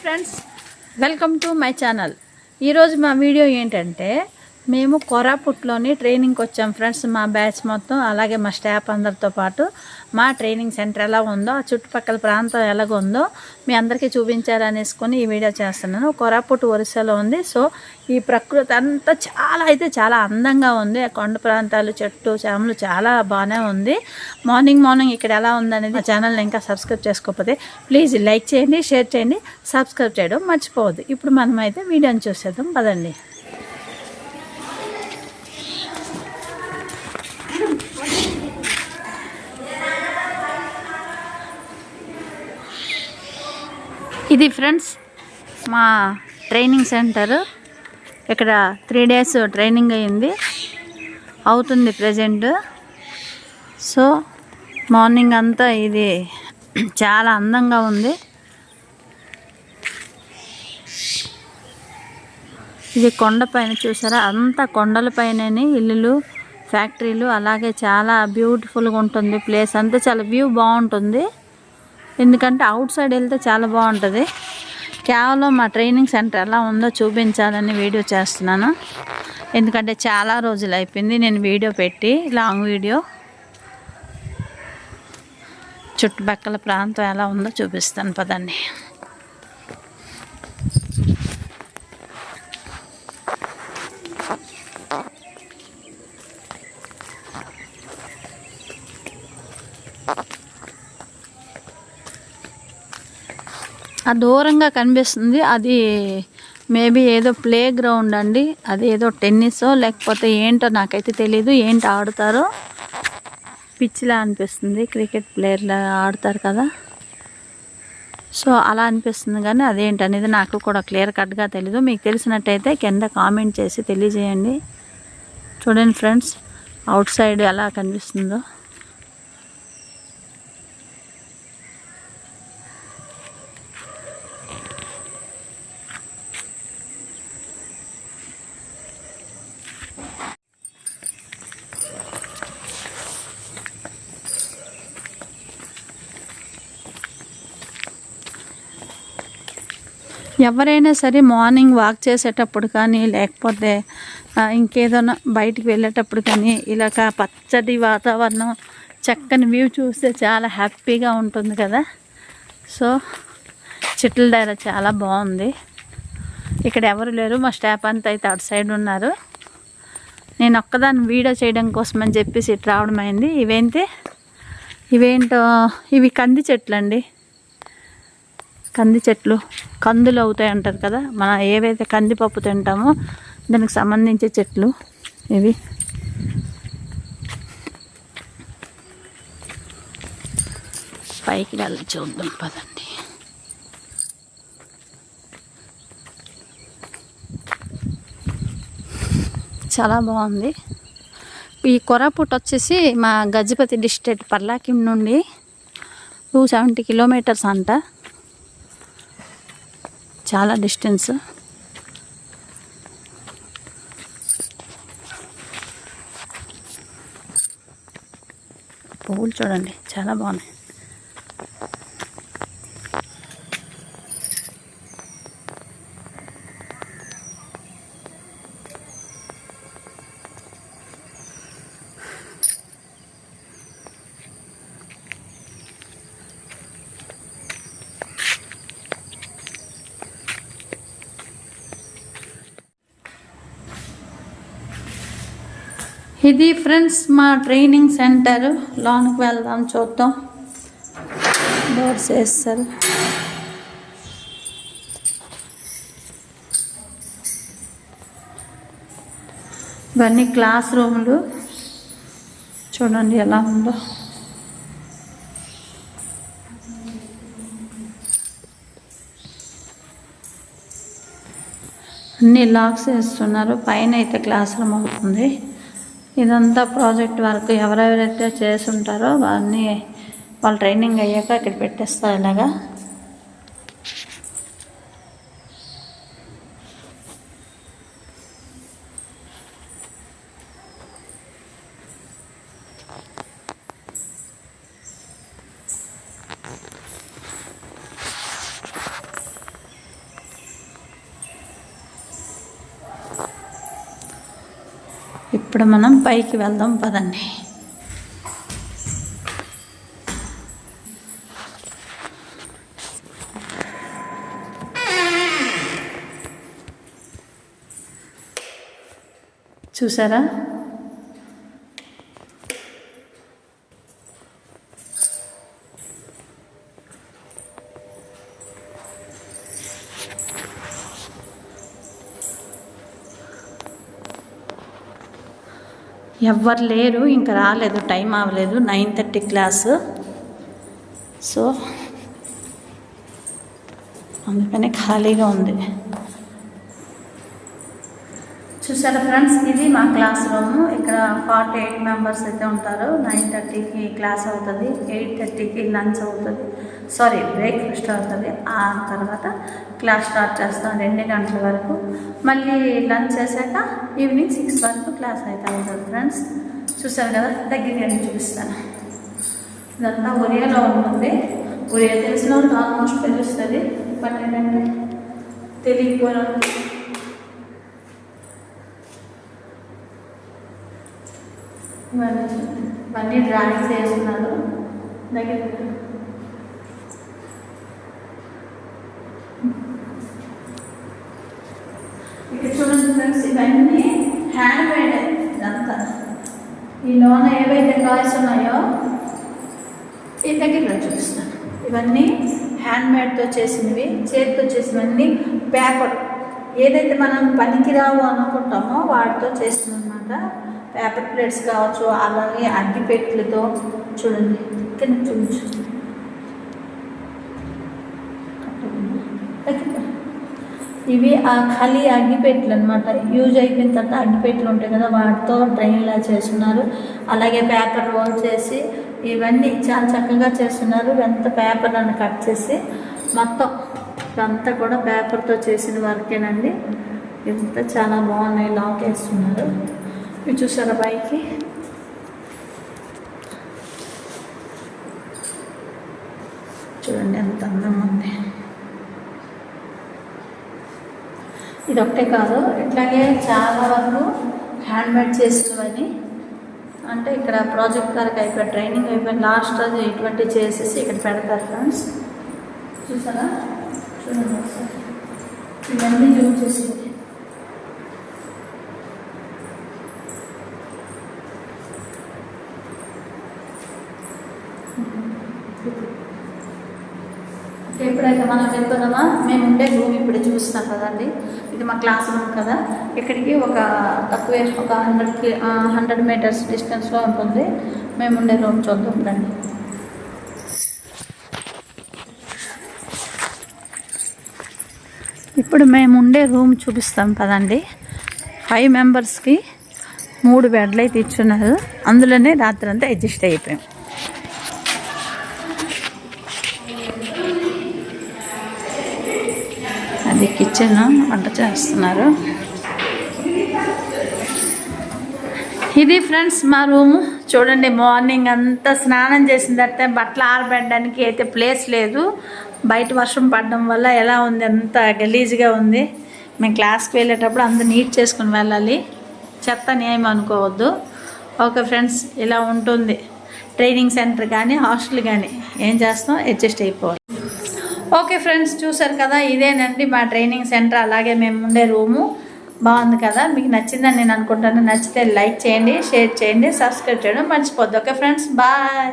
Friends welcome to my channel ఈరోజు మా video ఏంటంటే మేము కొరాపుట్లోని ట్రైనింగ్కి వచ్చాం ఫ్రెండ్స్ మా బ్యాచ్ మొత్తం అలాగే మా స్టాఫ్ అందరితో పాటు. మా ట్రైనింగ్ సెంటర్ ఎలా ఉందో ఆ చుట్టుపక్కల ప్రాంతం ఎలాగ ఉందో మీ అందరికీ చూపించాలనేసుకొని ఈ వీడియో చేస్తున్నాను. కొరాపుట్ ఒరిస్సాలో ఉంది. సో ఈ ప్రకృతి అంతా చాలా అయితే చాలా అందంగా ఉంది. కొండ ప్రాంతాలు చెట్టు చేమలు చాలా బాగానే ఉంది. మార్నింగ్ మార్నింగ్ ఇక్కడ ఎలా ఉందనేది మా ఛానల్ని ఇంకా సబ్స్క్రైబ్ చేసుకోకపోతే ప్లీజ్ లైక్ చేయండి షేర్ చేయండి సబ్స్క్రైబ్ చేయడం మర్చిపోవద్దు. ఇప్పుడు మనమైతే వీడియోని చూసేద్దాం. పదండి. ఇది ఫ్రెండ్స్ మా ట్రైనింగ్ సెంటర్. ఇక్కడ త్రీ డేస్ ట్రైనింగ్ అయింది. అవుతుంది ప్రజెంట్. సో మార్నింగ్ అంతా ఇది చాలా అందంగా ఉంది. ఇది కొండపైన చూసారా? అంతా కొండలపైననే ఇల్లులు ఫ్యాక్టరీలు అలాగే చాలా బ్యూటిఫుల్గా ఉంటుంది ప్లేస్. అంతా చాలా వ్యూ బాగుంటుంది. ఎందుకంటే అవుట్ సైడ్ వెళ్తే చాలా బాగుంటుంది. కేవలం మా ట్రైనింగ్ సెంటర్ ఎలా ఉందో చూపించాలని వీడియో చేస్తున్నాను. ఎందుకంటే చాలా రోజులు అయిపోయింది నేను వీడియో పెట్టి లాంగ్ వీడియో. చుట్టుపక్కల ప్రాంతం ఎలా ఉందో చూపిస్తాను పదండి. ఆ దూరంగా కనిపిస్తుంది. అది మేబీ ఏదో ప్లే గ్రౌండ్ అండి. అది ఏదో టెన్నిసో లేకపోతే ఏంటో నాకైతే తెలీదు. ఏంటి ఆడతారో? పిచ్చిలా అనిపిస్తుంది. క్రికెట్ ప్లేయర్లా ఆడతారు కదా. సో అలా అనిపిస్తుంది కానీ అదేంటి అనేది నాకు కూడా క్లియర్ కట్గా తెలీదు. మీకు తెలిసినట్టయితే కింద కామెంట్ చేసి తెలియజేయండి. చూడండి ఫ్రెండ్స్ అవుట్ సైడ్ ఎలా కనిపిస్తుందో. ఎవరైనా సరే మార్నింగ్ వాక్ చేసేటప్పుడు కానీ లేకపోతే ఇంకేదైనా బయటికి వెళ్ళేటప్పుడు కానీ ఇలాగ పచ్చటి వాతావరణం చక్కని వ్యూ చూస్తే చాలా హ్యాపీగా ఉంటుంది కదా. సో చెట్ల దగ్గర చాలా బాగుంది. ఇక్కడ ఎవరు లేరు మా స్టాఫ్ అంతా అయితే అటు సైడ్ ఉన్నారు. నేను ఒక్కదాన్ని వీడియో చేయడం కోసం అని చెప్పేసి ఇటు రావడం అయింది. ఇవేంటి? ఇవేంటో ఇవి కంది చెట్లు అండి కంది చెట్లు కందులు అవుతాయి అంటారు కదా మనం ఏవైతే కందిపప్పు తింటామో దానికి సంబంధించే చెట్లు ఇవి. పైకి వెళ్ళి చూద్దాం పదండి. చాలా బాగుంది. ఈ కొరాపుట్ వచ్చేసి మా గజపతి డిస్ట్రిక్ట్ పర్లాకిం నుండి టూ సెవెంటీ కిలోమీటర్స్ అంట. చాలా డిస్టెన్స్. పువ్వులు చూడండి చాలా బాగున్నాయి. ఇది ఫ్రెండ్స్ మా ట్రైనింగ్ సెంటర్. లోనికి వెళ్దాం చూద్దాం. డోర్స్ వేస్తారు. ఇవన్నీ క్లాస్ రూమ్లు. చూడండి ఎలా ఉందో. అన్ని లాక్స్ వేస్తున్నారు. పైన అయితే క్లాస్ రూమ్ అవుతుంది. ఇదంతా ప్రాజెక్ట్ వర్క్. ఎవరెవరైతే చేసి ఉంటారో వాళ్ళని వాళ్ళు ట్రైనింగ్ అయ్యాక ఇక్కడ పెట్టేస్తారు ఇలాగా. ఇప్పుడు మనం పైకి వెళ్దాం పదండి. చూసారా? ఎవ్వరు లేరు ఇంకా రాలేదు టైం అవ్వలేదు నైన్ థర్టీ క్లాసు. సో అందుకనే ఖాళీగా ఉంది. చూసారా ఫ్రెండ్స్? ఇది మా క్లాస్ రూమ్. ఇక్కడ ఫార్టీ ఎయిట్ మెంబర్స్ అయితే ఉంటారు. నైన్ థర్టీకి క్లాస్ అవుతుంది. ఎయిట్ థర్టీకి లంచ్ అవుతుంది. సారీ బ్రేక్ఫాస్ట్ అవుతుంది. ఆ తర్వాత క్లాస్ స్టార్ట్ చేస్తాం రెండు గంటల వరకు. మళ్ళీ లంచ్ చేశాక ఈవినింగ్ సిక్స్ వరకు క్లాస్ అయితే అవుతుంది ఫ్రెండ్స్. చూసారు కదా? దగ్గర నేను చూపిస్తాను. ఇదంతా ఒరియాలో ఉంటుంది. ఒరియా తెలిసిన వాళ్ళకి ఆల్మోస్ట్ తెలుస్తుంది. బట్ ఏంటంటే తెలియకపోయిన ఇవన్నీ డ్రాయింగ్స్ వేస్తున్నారు దగ్గర ఇక్కడ చూడండి ఫ్రెండ్స్ ఇవన్నీ హ్యాండ్ మేడ్ ఇదంతా. ఈ లోన ఏవైతే టాయ్స్ ఉన్నాయో ఈ దగ్గర చూపిస్తాను. ఇవన్నీ హ్యాండ్ మేడ్తో చేసినవి చేతితో చేసినవన్నీ పేపర్ ఏదైతే మనం పనికిరావు అనుకుంటామో వాటితో చేసిందన్నమాట పేపర్ ప్లేట్స్ కావచ్చు అలాగే అగ్గిపెట్లతో చూడండి. కింద చూడచ్చు ఇవి ఆ ఖాళీ అగ్గిపెట్లు అనమాట యూజ్ అయిపోయిన తర్వాత అగ్గిపెట్లు ఉంటాయి కదా వాటితో డ్రైన్లా చేస్తున్నారు. అలాగే పేపర్ రోల్ చేసి ఇవన్నీ చాలా చక్కగా చేస్తున్నారు. ఎంత పేపర్ అని కట్ చేసి మొత్తం ఇదంతా కూడా పేపర్తో చేసిన వర్కేనండి ఇంత చాలా బాగున్నాయి లాక్ వేస్తున్నారు. ఇవి చూసారా పైకి చూడండి ఎంత అందంగా ఉంది. ఇది ఒకటే కాదు ఇట్లాగే చాలా వరకు హ్యాండ్మేడ్ చేసినవని అంటే ఇక్కడ ప్రాజెక్ట్ వరకు అయిపోయి ట్రైనింగ్ అయిపోయి లాస్ట్ రోజు ఇటువంటి చేసేసి ఇక్కడ పెడతారు ఫ్రెండ్స్. చూసారా? చూడండి ఒకసారి. ఇవన్నీ యూజ్ చేసేది. మనకు మనం వెళ్తున్నామా మేము ఉండే రూమ్ ఇప్పుడు చూస్తాం కదండి. ఇది మా క్లాస్ రూమ్ కదా. ఇక్కడికి ఒక తక్కువ ఒక హండ్రెడ్ హండ్రెడ్ మీటర్స్ డిస్టెన్స్లో ఉంటుంది. మేము ఉండే రూమ్ చూద్దాం రండి. ఇప్పుడు మేము ఉండే రూమ్ చూపిస్తాం కదండి. ఫైవ్ మెంబర్స్కి మూడు బెడ్లు అయితే ఇచ్చున్నారు అందులోనే రాత్రి అంతా అడ్జస్ట్ అయిపోయాం. కిచెన్ వంట చేస్తున్నారు. ఇది ఫ్రెండ్స్ మా రూము. చూడండి మార్నింగ్ అంతా స్నానం చేసిన తర్వాత బట్టలు ఆరబెట్టడానికి అయితే ప్లేస్ లేదు. బయట వర్షం పడడం వల్ల ఎలా ఉంది? అంత గలీజ్గా ఉంది. మేము క్లాస్కి వెళ్ళేటప్పుడు అంత నీట్ చేసుకుని వెళ్ళాలి. చెత్త న్యాయం అనుకోవద్దు. ఓకే ఫ్రెండ్స్ ఇలా ఉంటుంది. ట్రైనింగ్ సెంటర్ కానీ హాస్టల్ కానీ ఏం చేస్తాం? అడ్జస్ట్ అయిపోవాలి. ఓకే ఫ్రెండ్స్ చూసారు కదా? ఇదేనండి మా ట్రైనింగ్ సెంటర్. అలాగే మేము ఉండే రూము. బాగుంది కదా? మీకు నచ్చిందని నేను అనుకుంటాను. నచ్చితే లైక్ చేయండి షేర్ చేయండి సబ్స్క్రైబ్ చేయడం మర్చిపోద్దు. Okay friends bye.